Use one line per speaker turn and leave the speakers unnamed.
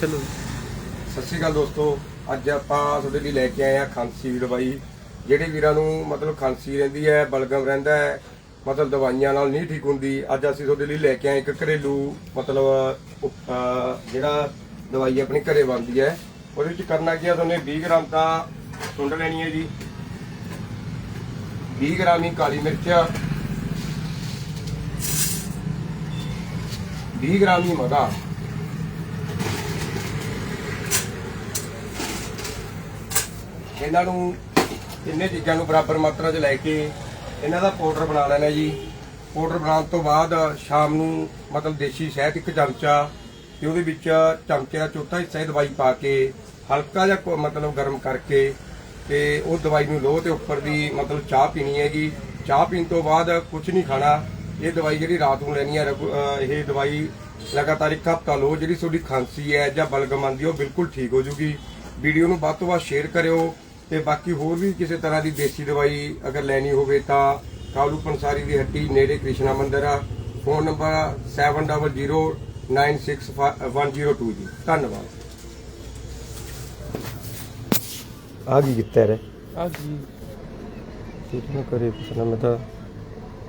ਚਲੋ
ਸਤਿ ਸ਼੍ਰੀ ਅਕਾਲ ਦੋਸਤੋ, ਅੱਜ ਆਪਾਂ ਤੁਹਾਡੇ ਲਈ ਲੈ ਕੇ ਆਏ ਆ ਖਾਂਸੀ ਦੀ ਦਵਾਈ। ਜਿਹੜੇ ਵੀਰਾਂ ਨੂੰ ਮਤਲਬ ਖਾਂਸੀ ਰਹਿੰਦੀ ਹੈ, ਬਲਗਮ ਰਹਿੰਦਾ ਹੈ, ਮਤਲਬ ਦਵਾਈਆਂ ਨਾਲ ਨਹੀਂ ਠੀਕ ਹੁੰਦੀ, ਅੱਜ ਅਸੀਂ ਤੁਹਾਡੇ ਲਈ ਲੈ ਕੇ ਆਏ ਇੱਕ ਘਰੇਲੂ ਮਤਲਬ ਜਿਹੜਾ ਦਵਾਈ ਆਪਣੀ ਘਰੇ ਬਣਦੀ ਹੈ, ਉਹਦੇ ਵਿੱਚ ਕਰਨਾ ਕੀ ਹੈ, ਤੁਹਾਨੂੰ 20 ਗ੍ਰਾਮ ਤਾਂ ਸੁੰਡ ਲੈਣੀ ਹੈ ਜੀ। 20 ਗ੍ਰਾਮ ਹੀ ਕਾਲੀ ਮਿਰਚ। 20 ਗ੍ਰਾਮ ਹੀ ਮਗਾ। ਇਹਨਾਂ ਨੂੰ ਤਿੰਨੇ ਚੀਜ਼ਾਂ ਨੂੰ ਬਰਾਬਰ ਮਾਤਰਾ 'ਚ ਲੈ ਕੇ ਇਹਨਾਂ ਦਾ ਪਾਊਡਰ ਬਣਾ ਲੈਣਾ ਜੀ। ਪਾਊਡਰ ਬਣਾਉਣ ਤੋਂ ਬਾਅਦ ਸ਼ਾਮ ਨੂੰ ਮਤਲਬ ਦੇਸੀ ਸ਼ਹਿਦ ਇੱਕ ਚਮਚਾ ਤੇ ਉਹਦੇ ਵਿੱਚ ਚਮਚੇ ਦਾ ਚੌਥਾ ਹਿੱਸਾ ਇਹ ਦਵਾਈ ਪਾ ਕੇ ਹਲਕਾ ਜਿਹਾ ਮਤਲਬ ਗਰਮ ਕਰਕੇ ਤੇ ਉਹ ਦਵਾਈ ਨੂੰ ਲਓ ਤੇ ਉੱਪਰ ਦੀ ਮਤਲਬ ਚਾਹ ਪੀਣੀ ਹੈਗੀ। ਚਾਹ ਪੀਣ ਤੋਂ ਬਾਅਦ ਕੁਝ ਨਹੀਂ ਖਾਣਾ। ਇਹ ਦਵਾਈ ਜਿਹੜੀ ਰਾਤ ਨੂੰ ਲੈਣੀ ਹੈ, ਰਗੂ- ਇਹ ਦਵਾਈ ਲਗਾਤਾਰ ਇੱਕ ਹਫ਼ਤਾ ਲਓ, ਜਿਹੜੀ ਤੁਹਾਡੀ ਖਾਂਸੀ ਹੈ ਜਾਂ ਬਲਗਮ ਆਉਂਦੀ ਉਹ ਬਿਲਕੁਲ ਠੀਕ ਹੋ ਜੂਗੀ। ਵੀਡੀਓ ਨੂੰ ਵੱਧ ਤੋਂ ਵੱਧ ਸ਼ੇਅਰ ਕਰਿਓ। ਤੇ ਬਾਕੀ ਹੋਰ ਵੀ ਕਿਸੇ ਤਰ੍ਹਾਂ ਦੀ ਦੇਸੀ ਦਵਾਈ ਅਗਰ ਲੈਣੀ ਹੋਵੇ ਤਾਂ ਕਾਲੂ ਪੰਸਾਰੀ ਦੀ ਹੱਟੀ ਨੇੜੇ ਕ੍ਰਿਸ਼ਨਾ ਮੰਦਿਰ ਆ। ਫੋਨ ਨੰਬਰ 70096102 ਜੀ। ਧੰਨਵਾਦ। ਆ ਕੀ ਕੀਤਾ ਰੇ
ਆ ਜੀ
ਤੇਰੇ ਕਰੇ ਪੁੱਛਣਾ ਮੈਂ ਤਾਂ